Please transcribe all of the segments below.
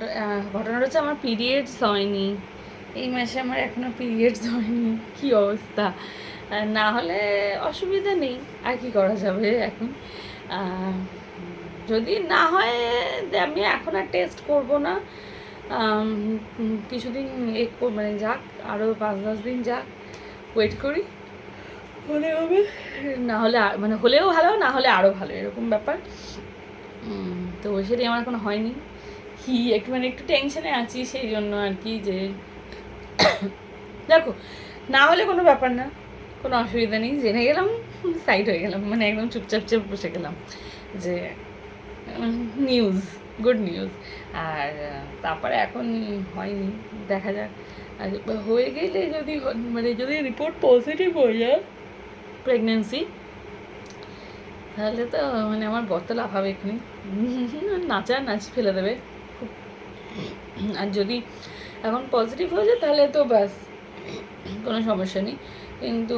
ঘট- আহ, ঘটনাটা হচ্ছে আমার পিরিয়ডস হয়নি। এই মাসে আমার এখনও পিরিয়ডস হয়নি। কি অবস্থা? না হলে অসুবিধা নেই। আর কি করা যাবে এখন? যদি না হয় আমি এখন আর টেস্ট করব না। কিছুদিন এ কর- মানে যাক আরও পাঁচ দশ দিন যাক ওয়েট করি। হলে হবে। না হলে মানে হলেও ভালো না হলে আরও ভালো এরকম ব্যাপার। তো সেটাই আমার এখন হয়নি। কি, একটু মানে একটু টেনশনে আছি সেই জন্য আর কি যে দেখো, না হলে কোনো ব্যাপার না, কোনো অসুবিধা নেই। জেনে গেলাম সাইড হয়ে গেলাম মানে একদম চুপচাপ চুপ বসে গেলাম যে নিউজ গুড নিউজ আর তারপরে এখন হয়নি, দেখা যাক। আর হয়ে গেলে যদি মানে যদি রিপোর্ট পজিটিভ হয়ে যায় প্রেগনেন্সি তাহলে তো মানে আমার বর্ত লাভ হবে এক্ষুনি। নাচা নাচ ফেলে দেবে। আর যদি এখন পজিটিভ হয়ে যায়, তাহলে তো ব্যাস, কোনো সমস্যা নেই। কিন্তু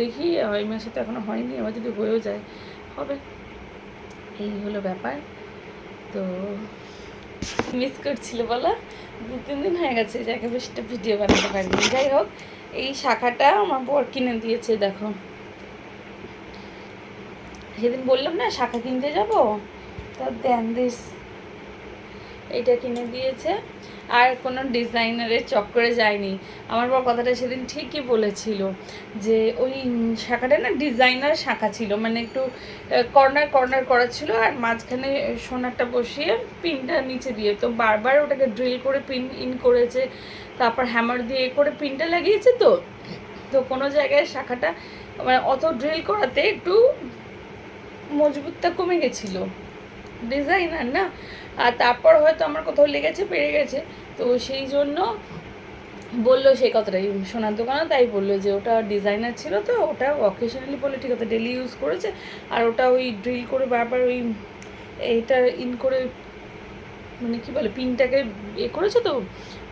দেখি এই মাসে তো এখনও হয়নি, আবার যদি হয়েও যায়, হবে। এই হলো ব্যাপার। তো মিস করছিল বলা দু তিন দিন হয়ে গেছে যাকে বেশটা ভিডিও বানাতে পারিনি। যাই হোক, এই শাখাটা আমার বর কিনে দিয়েছে, দেখো। সেদিন বললাম না, শাখা কিনতে যাব? তা দেন দিস এটা কিনে দিয়েছে। আর কোনো ডিজাইনারের চক্করে যায়নি। আমার বর কথাটা সেদিন ঠিকই বলেছিল যে ওই শাখাটা না ডিজাইনার শাখা ছিল। মানে একটু কর্নার কর্নার করা ছিল আর মাঝখানে সোনারটা বসিয়ে পিনটা নিচে দিয়ে। তো বারবার ওটাকে ড্রিল করে পিন ইন করেছে, তারপর হ্যামার দিয়ে করে পিনটা লাগিয়েছে তো। তো কোনো জায়গায় শাখাটা মানে অত ড্রিল করাতে একটু মজবুতটা কমে গেছিল। ডিজাইনার না। আর তারপর হয়তো আমার কোথাও লেগেছে, পেরে গেছে। তো সেই জন্য বলল সেই কথাটাই, সোনার দোকানে তাই বলল যে ওটা ডিজাইনার ছিল তো, ওটা অকেশনালি বলে ঠিক আছে ডেলি ইউজ করেছে। আর ওটা ওই ড্রিল করে বারবার ওই এটা ইন করে মানে কি বলে পিনটাকে এ করেছে তো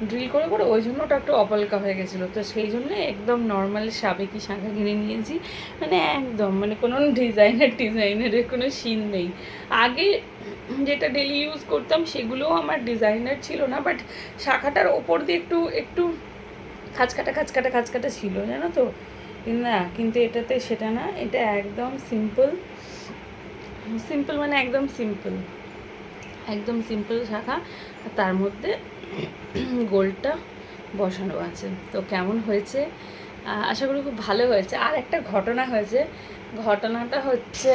ড্রিল করে করে ওই জন্য ওটা একটু অপলকা হয়ে গেছিল। তো সেই জন্য একদম নর্মাল সাবেকি শাঁখা কিনে নিয়েছি। মানে একদম মানে কোনো ডিজাইনার ডিজাইনারের কোনো সিন নেই। আগে যেটা ডেলি ইউজ করতাম সেগুলোও আমার ডিজাইনার ছিল না বাট শাখাটার ওপর দিয়ে একটু একটু খাঁচকাটা খাঁচকাটা খাঁচকাটা ছিল, জানো তো? না, কিন্তু এটাতে সেটা না, এটা একদম সিম্পল সিম্পল মানে একদম সিম্পল একদম সিম্পল শাখা। তার মধ্যে গোলটা বসানো আছে। তো কেমন হয়েছে? আশা করি খুব ভালো হয়েছে। আর একটা ঘটনা হয়েছে। ঘটনাটা হচ্ছে